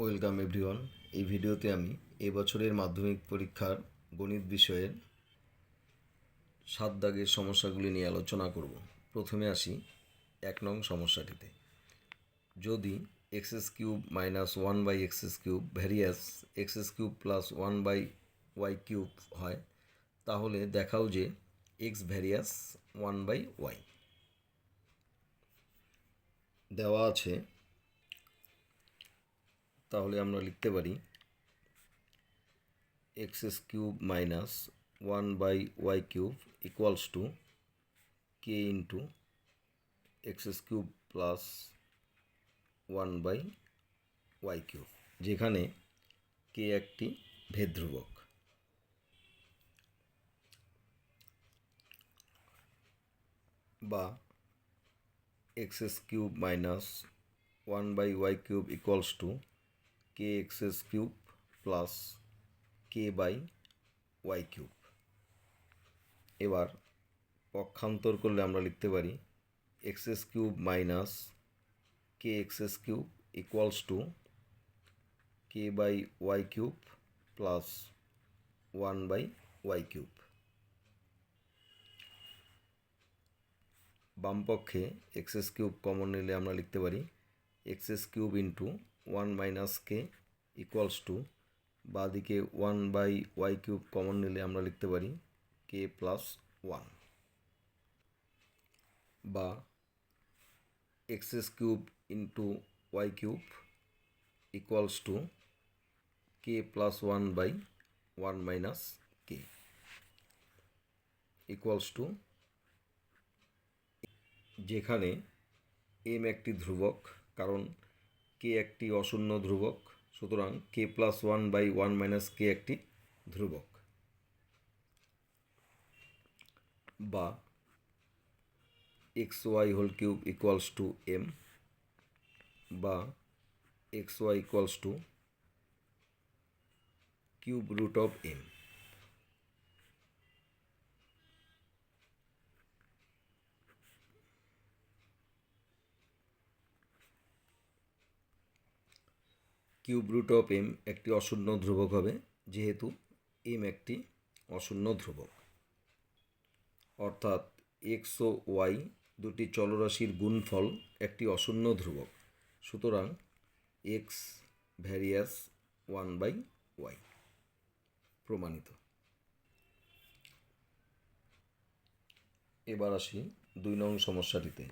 Welcome everyone. এই ভিডিওতে আমি এবছরের মাধ্যমিক পরীক্ষার গণিত বিষয়ের সাত দাগের সমস্যাগুলি নিয়ে আলোচনা করব। প্রথমে আসি এক নং সমস্যাটিতে। যদি XS cube minus one by XS cube varies XS cube plus one by Y cube হয়, তাহলে দেখাও যে X varies one by Y. দেওয়া আছে তাহলে আমরা লিখতে পারি X S cube minus one by Y cube equals to K into X S cube plus one by Y cube যেখানে কে একটি ভেদ ধ্রুবক বা X S cube minus one by Y cube equals to K X S cube plus K by Y cube এবার পক্ষান্তর করলে আমরা লিখতে পারি X S cube minus K X S cube equals to K by Y cube plus one by Y cube বামপক্ষে XS cube common নিলে আমরা লিখতে পারি XS cube into one minus K equals to বাদিকে one by Y cube common নিলে আমরা লিখতে পারি কে plus one বা XS cube into Y cube equals to K plus one by one minus K equals to যেখানে M একটি ধ্রুবক, কারণ কে একটি অশূন্য ধ্রুবক, সুতরাং K plus one by one minus K একটি ধ্রুবক। বা X Y whole cube equals to M বা X Y equals to cube root of M cube root of M একটি অশূন্য ধ্রুবক হবে, যেহেতু এম একটি অশূন্য ধ্রুবক। অর্থাৎ এক্স ও ওয়াই দুটি চলরাশির গুণফল একটি অশূন্য ধ্রুবক। সুতরাং X varies one by Y প্রমাণিত। এবার আসি দুই নং সমস্যাটিতে।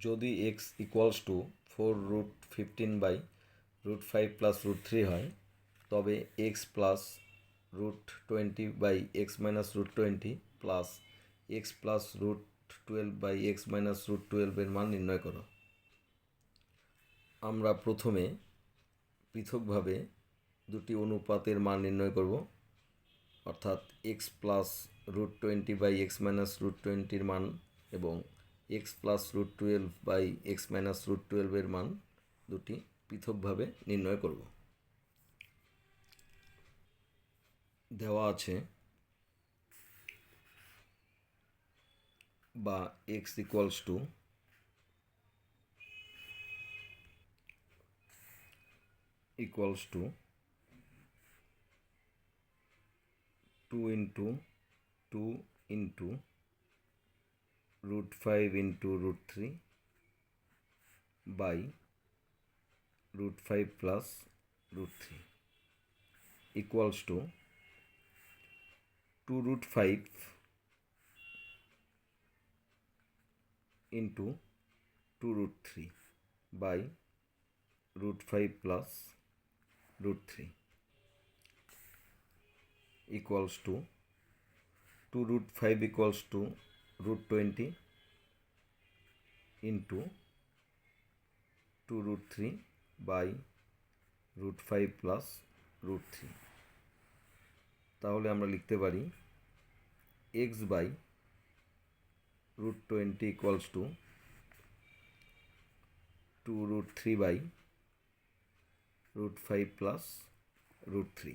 যদি X equals to four root fifteen by root five plus root three হয়, তবে X plus root twenty by X minus root twenty plus X plus root twelve by X minus root টুয়েলভের মান নির্ণয় করো। আমরা প্রথমে পৃথকভাবে দুটি অনুপাতের মান নির্ণয় করব, অর্থাৎ X plus root twenty by X minus root টোয়েন্টির মান এবং X plus root twelve by X minus root টুয়েলভের মান দুটি পৃথকভাবে নির্ণয় করব। দেওয়া আছে বা X equals to equals to two into two into root five into root three by root 5 plus root 3 equals to 2 root 5 into 2 root 3 by root 5 plus root 3 equals to 2 root 5 equals to root 20 into 2 root 3 by root five plus root three. তাহলে আমরা লিখতে পারি X by root twenty equals to two root three by root five plus root three.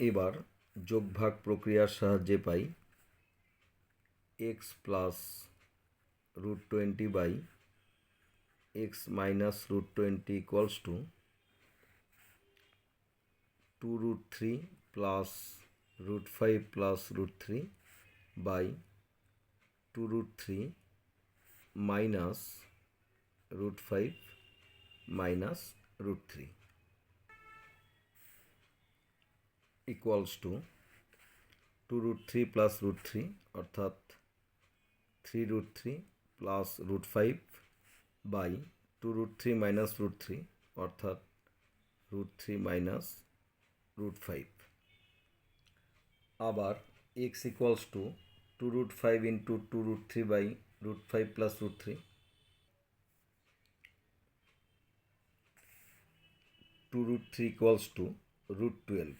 এবার যোগভাগ প্রক্রিয়ার সাহায্যে পাই X plus root twenty by X minus root twenty equals to two root three plus root five plus root three by two root three minus root five minus root three equals to two root three plus root three অর্থাৎ three root three plus root five by two root three minus root three, অর্থাৎ root three minus root five. আবার X equals to two root five into two root three by root five plus root three two root three equals to two twelve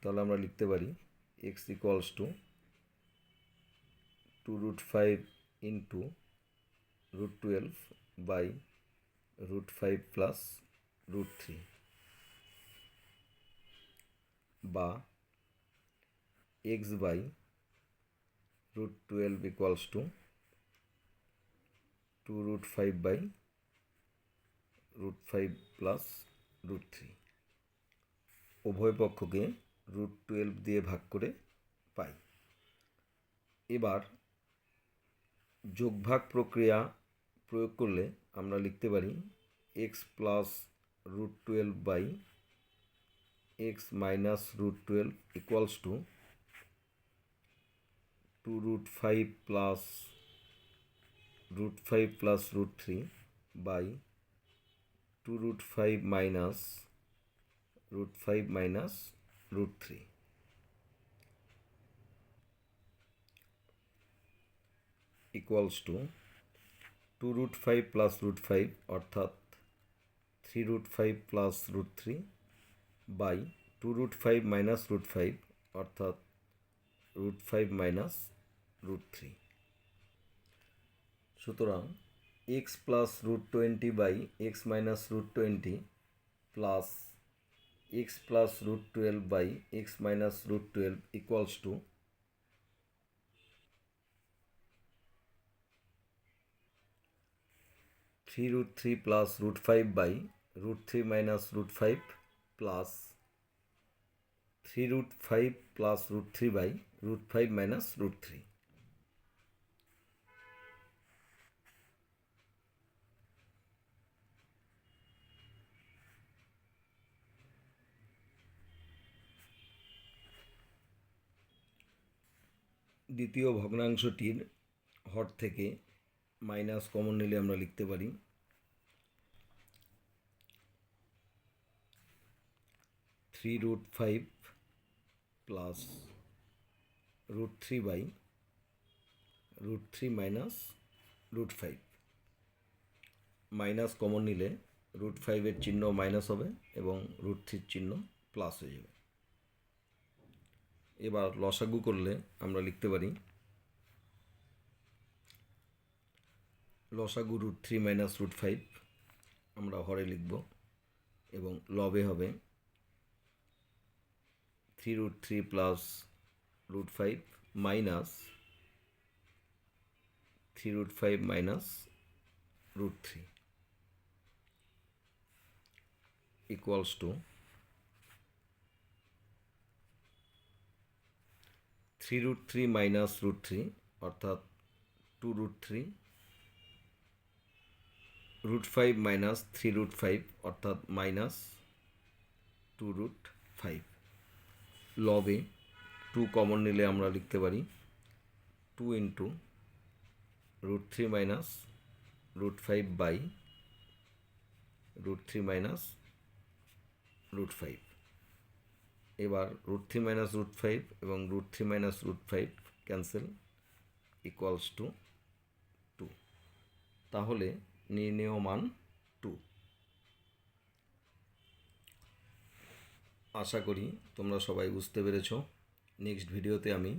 তাহলে আমরা লিখতে পারি X equals to two root five into root twelve by root five plus root three বা X by root twelve equals to two root five by root five plus root three উভয় পক্ষকে root twelve দিয়ে ভাগ করে পাই। এবার যোগভাগ প্রক্রিয়া প্রয়োগ করলে আমরা লিখতে পারি X plus root twelve by X minus root twelve equals to two root five plus root five plus root three by two root five minus root 5 minus root 3 equals to 2 root 5 plus root 5 অর্থাৎ 3 root 5 plus root 3 by 2 root 5 minus root 5 অর্থাৎ root 5 minus root 3 সুতরাং x plus root 20 by x minus root 20 plus x plus root 12 by x minus root 12 equals to three root three plus root five by root three minus root five plus three root five plus root three by root five minus root three. দ্বিতীয় ভগ্নাংশটির হর থেকে minus common নিলে আমরা লিখতে পারি three root five plus root three by root three minus root five minus common নিলে root ফাইভের চিহ্ন minus হবে এবং রুট থ্রির চিহ্ন প্লাস হয়ে যাবে। এবার লসাগু করলে আমরা লিখতে পারি লসাগু root three minus root five আমরা হরে লিখব এবং লবে হবে three root three plus root five minus three root five minus root three equals to three root three minus root three অর্থাৎ two root three root five minus three root five অর্থাৎ minus two root five লবে two common নিলে আমরা লিখতে পারি two into root three minus root five by root three minus root five এবার root three minus root five এবং root three minus root five cancel equals to two তাহলে নির্ণেয় মান টু আশা করি তোমরা সবাই বুঝতে পেরেছ। নেক্সট ভিডিওতে আমি